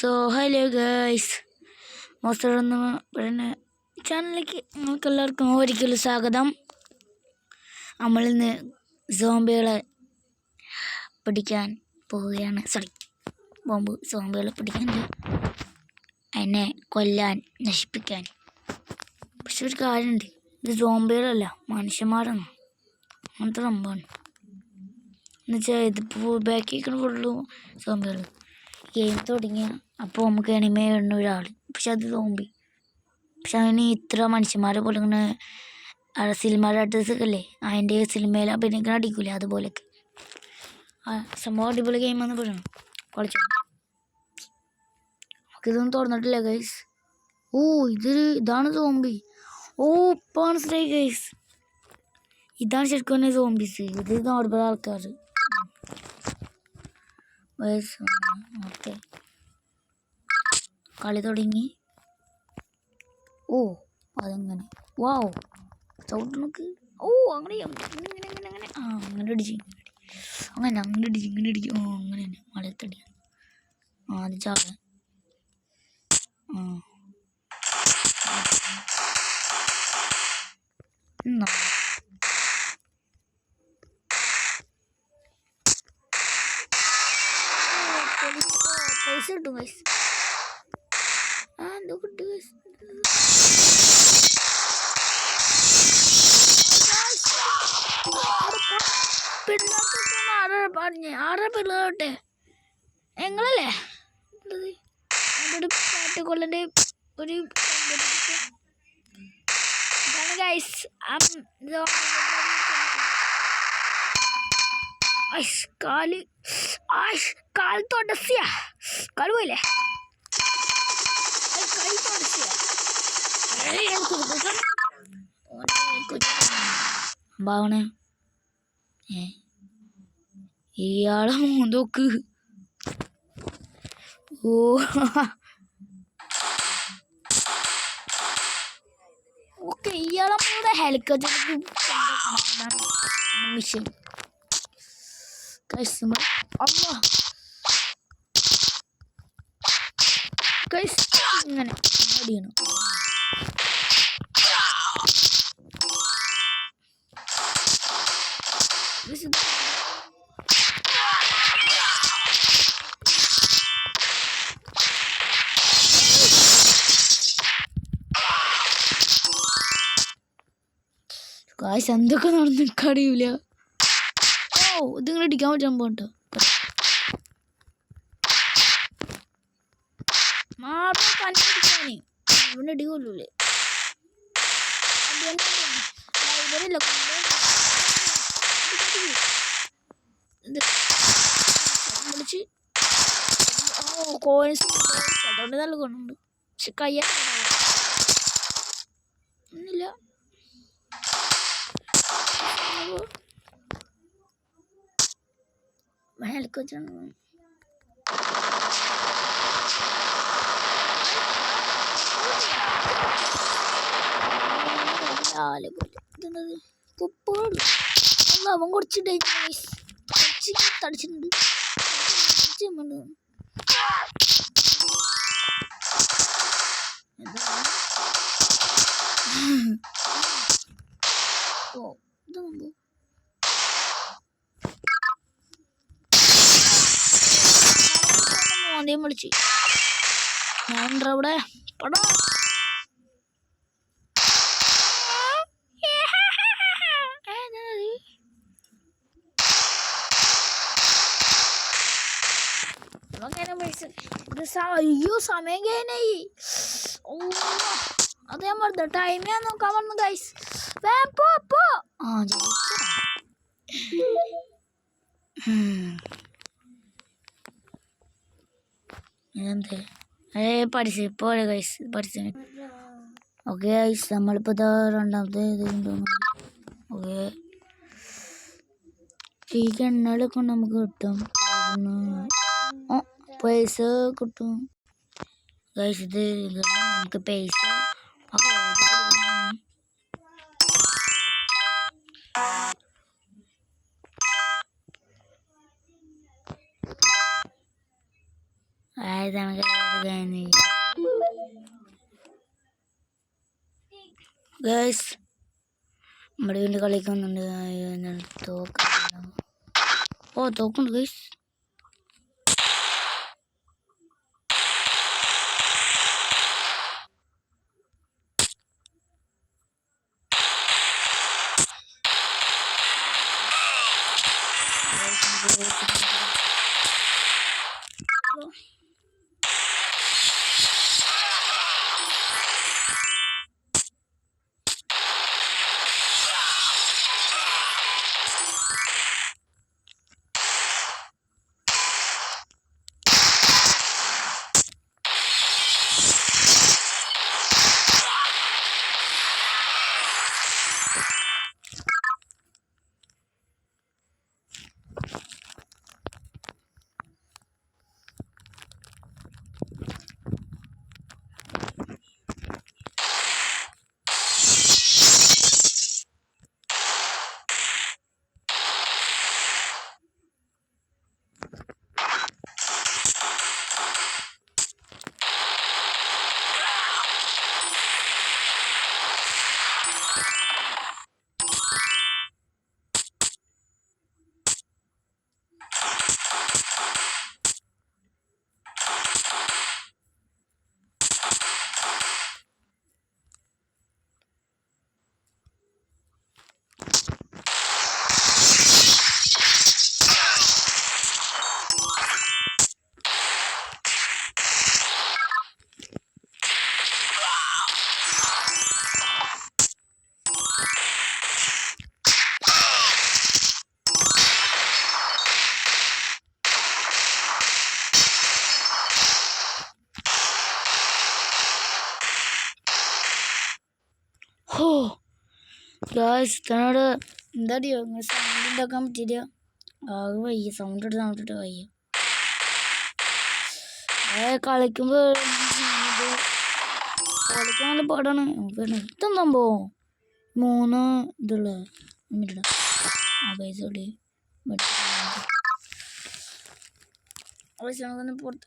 So hello guys മോസ്റ്റർ എന്ന് പറയുന്ന ചാനലിലേക്ക് നിങ്ങൾക്ക് എല്ലാവർക്കും ഒരിക്കലും സ്വാഗതം. നമ്മളിന്ന് സോംബികളെ പിടിക്കാൻ പോവുകയാണ്. സോറി ബോംബ് സോംബികളെ പിടിക്കാൻ അതിനെ കൊല്ലാൻ നശിപ്പിക്കാൻ. പക്ഷെ ഒരു കാര്യമുണ്ട്. ഇത് സോംബികളല്ല മനുഷ്യന്മാരാണ്. അങ്ങനത്തെ സംഭവമാണ്. എന്നുവെച്ചാൽ ഇതിപ്പോൾ ബാക്കിൽ ഫുള്ള് സോംബികൾ ഗെയിം തുടങ്ങിയ. അപ്പോൾ നമുക്ക് എനിമേ വരുന്ന ഒരാൾ പക്ഷെ അത് തോമ്പി പക്ഷെ അവന് ഇത്ര മനുഷ്യന്മാരെ പോലെ ഇങ്ങനെ സിനിമയുടെ ഡാറ്റേഴ്സൊക്കെ അല്ലേ അതിന്റെ സിനിമയിൽ അഭിനയിക്കാൻ അടിക്കൂലേ അതുപോലെയൊക്കെ. സംഭവം അടിപൊളി ഗെയിമാന്ന് പറയണം? കളിച്ചു നമുക്കിതൊന്നും തുറന്നിട്ടില്ല ഗൈസ് ഓ ഇത് ഇതാണ് സോംബി ഓ ഇപ്പം മനസ്സിലായി ഗൈസ് ഇതാണ് ശരിക്കും സോംബീസ് ഇത് നോർമൽ ആൾക്കാർ വയസ്സ് ഓക്കെ. കളി തുടങ്ങി. ഓ അതെങ്ങനെ? വാവ്. ചവിട്ടണക്ക് ഓ അങ്ങനെ അങ്ങനെ അങ്ങനെ അങ്ങനെ ആ അങ്ങനെ അടിച്ച്. അങ്ങനെ അങ്ങനെ അടിച്ച് ഇങ്ങനെ അടിക്കും ഓ അങ്ങനെ തന്നെ. മലത്തടി ആ അത് ചാവ ആ എന്നാ പൈസ കിട്ടും പൈസ ആ എന്തോ കിട്ടും. പിള്ളേർക്കൊക്കെ ആരാ പറഞ്ഞേ? ആരാ പിള്ളേരോട്ടെ? ഞങ്ങളല്ലേ? കാട്ടുകൊല്ലന്റെ ഒരു ഗൈസ് ആഷ് കാൽ തുടസിയ കാൽ പോയില്ലേ ഏയ്, കൈ തുടസിയ ഭാവണ ഇയാളെ മൂന്നോക്ക് ഓ ഓക്കെ ഇയാളെ മൂന്ന് ഹെലിക്കോപ്റ്റർ മിഷൻ കൈസ് നമ്മൾ അമ്മ കൈസ് ഇങ്ങനെ അടിയണം Guys, ഇത് കാശ് എന്തൊക്കെ നടന്ന് കടിയൂല ഓ ഇതിങ്ങനെ ഇടിക്കാൻ പറ്റാൻ പോട്ടോ മാറും കണ്ടുപിടിക്കാന് ഇവിടെ വെച്ചാണ് ഇതെന്തത് കുപ്പുകൾ അല്ല അവൻ കുറച്ച് തടിച്ചിട്ടുണ്ട് ഓ ഇത് മുമ്പ് മോന്തയും വിളിച്ച് ഞാൻ അവിടെ പടാ അങ്ങനെ വിളിച്ച് ഇത് സ- അയ്യോ സമയം കഴിഞ്ഞായി ഓ അത് ഞാൻ പറഞ്ഞു ടൈം ഞാൻ നോക്കാൻ പറഞ്ഞു ഗൈസ് വേം പോ പോ ആ ജയിച്ചോ എന്ത് ഏ പഠിച്ച് പോലെ ഗൈസ് പഠിച്ചു ഓക്കെ ഗൈസ് നമ്മളിപ്പോൾ ഇതാ രണ്ടാമത്തെ ഇത് ഓക്കെ ഈ കണ്ണുകളൊക്കെ നമുക്ക് കിട്ടും. പൈസ കിട്ടും. ഇത് ഇത് നമുക്ക് പൈസ അതായത് നമുക്ക് ഗേസ് നമ്മുടെ വീണ്ടും കളിക്കുന്നുണ്ട്. എന്താണ് തോക്ക് ഓ തോക്കുണ്ട് ഗേസ് ഹോ. ഗായ്സ് തന്നോട് എന്താടിയോ സൗണ്ട് ഉണ്ടാക്കാൻ പറ്റില്ല ആകെ വയ്യ. സൗണ്ട് സൗണ്ട് ഇട്ട് വയ്യ. കളിക്കുമ്പോൾ കളിക്കാൻ നല്ല പാടാണ്. ഇതെന്താ സംഭവം. മൂന്ന് ഇതുള്ള. ആ പൈസ കൂടി നമുക്കൊന്ന് പുറത്ത്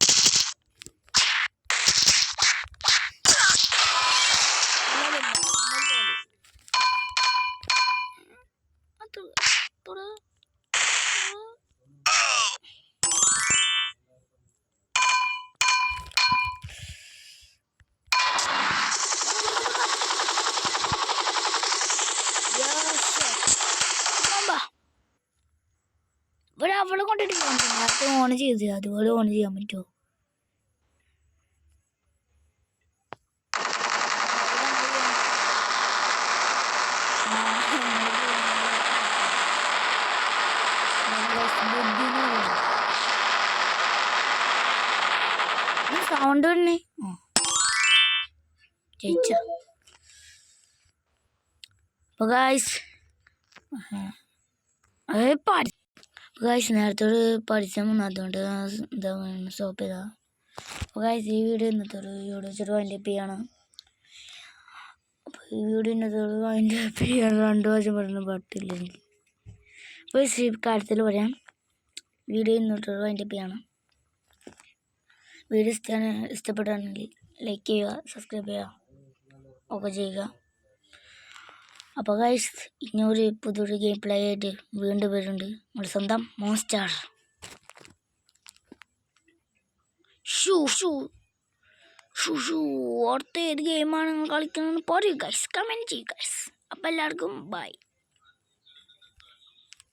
ഓൺ ചെയ്ത് അതുപോലെ ഓൺ ചെയ്യാൻ പറ്റുമോ സൗണ്ട് തന്നെ ജയിച്ച. അപ്പോൾ ഗായ്സ് അത് പാടി ഗായ്സ് നേരത്തോട് പഠിച്ചാൽ അതുകൊണ്ട് എന്താ സ്റ്റോപ്പ് ചെയ്താ. അപ്പോൾ ഗായ്സ് ഈ വീഡിയോ ഇന്നത്തോട് വീഡിയോ ചെറു അതിന്റെ ചെയ്യാണ്. അപ്പോൾ ഈ വീഡിയോ ഇന്നത്തോട് അതിന്റെ ചെയ്യാണ് രണ്ട് വർഷം പറയുന്ന പാട്ടില്ല എനിക്ക്. അപ്പോൾ ഈ കാര്യത്തിൽ പറയാം. വീഡിയോ ഇന്നത്തോട് അതിന്റെ ചെയ്യാണ്. വീഡിയോ ഇഷ്ടമാണ് ഇഷ്ടപ്പെട്ടാണെങ്കിൽ ലൈക്ക് ചെയ്യുക സബ്സ്ക്രൈബ് ചെയ്യുക ഒക്കെ ചെയ്യുക. അപ്പോൾ ഗൈസ് ഇനിയൊരു പുതിയൊരു ഗെയിം പ്ലേ ആയിട്ട് വീണ്ടും വരുന്നുണ്ട്. നമ്മൾ സ്വന്തം മോൺസ്റ്റാർ ഷൂ ഷൂ. Shoe shoe. ഓർത്ത് ഏത് ഗെയിമാണ് നിങ്ങൾ കളിക്കുന്നതെന്ന് പറയൂ ഗൈസ് കമന്റ് ചെയ്യൂ ഗൈസ് അപ്പോൾ എല്ലാവർക്കും ബൈ